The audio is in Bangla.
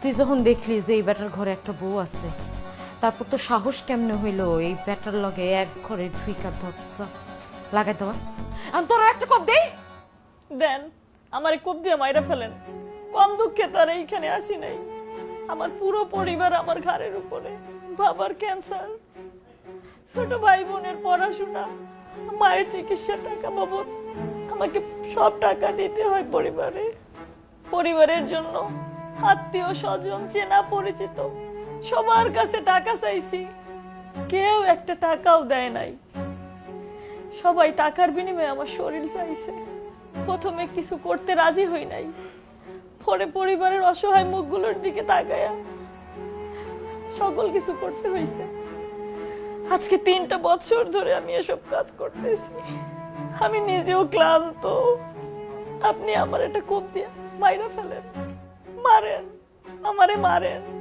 তুই যখন দেখলি যে এই বেটার ঘরে একটা বউ আছে, তারপর তো সাহস কেমনে হইল এই বেটার লগে এক ঘরে ঢুইকা দরজা লাগাই দেওয়া আর তোর একটা কপ দেই। দেন, আমার কোপ দিয়ে মাইরা ফেলেন। কম দুঃখে তো আর এইখানে আসি নাই। আমার পুরো পরিবার আমার ঘাড়ের উপরে। বাবার ক্যান্সার। ছোট ভাই বোনের পড়াশোনা। মায়ের চিকিৎসার টাকা বাবদ আমাকে সব টাকা দিতে হয় পরিবারে। পরিবারের জন্য আত্মীয় স্বজন, চেনা পরিচিত, সবার কাছে টাকা চাইছি। কেউ একটা টাকাও দেয় নাই। সবাই টাকার বিনিময়ে আমার শরীর চাইছে। প্রথমে কিছু করতে রাজি হই নাই। পরে পরিবারের অসহায় মুখগুলোর দিকে তাকায়া সকল কিছু করতে হয়েছে আজকে তিনটা বছর ধরে আমি এসব কাজ করতেছি। আমি নিজেও ক্লান্ত। আপনি আমার একটা কোপ দিয়ে মাইরা ফেলেন। মারেন আমারে মারেন।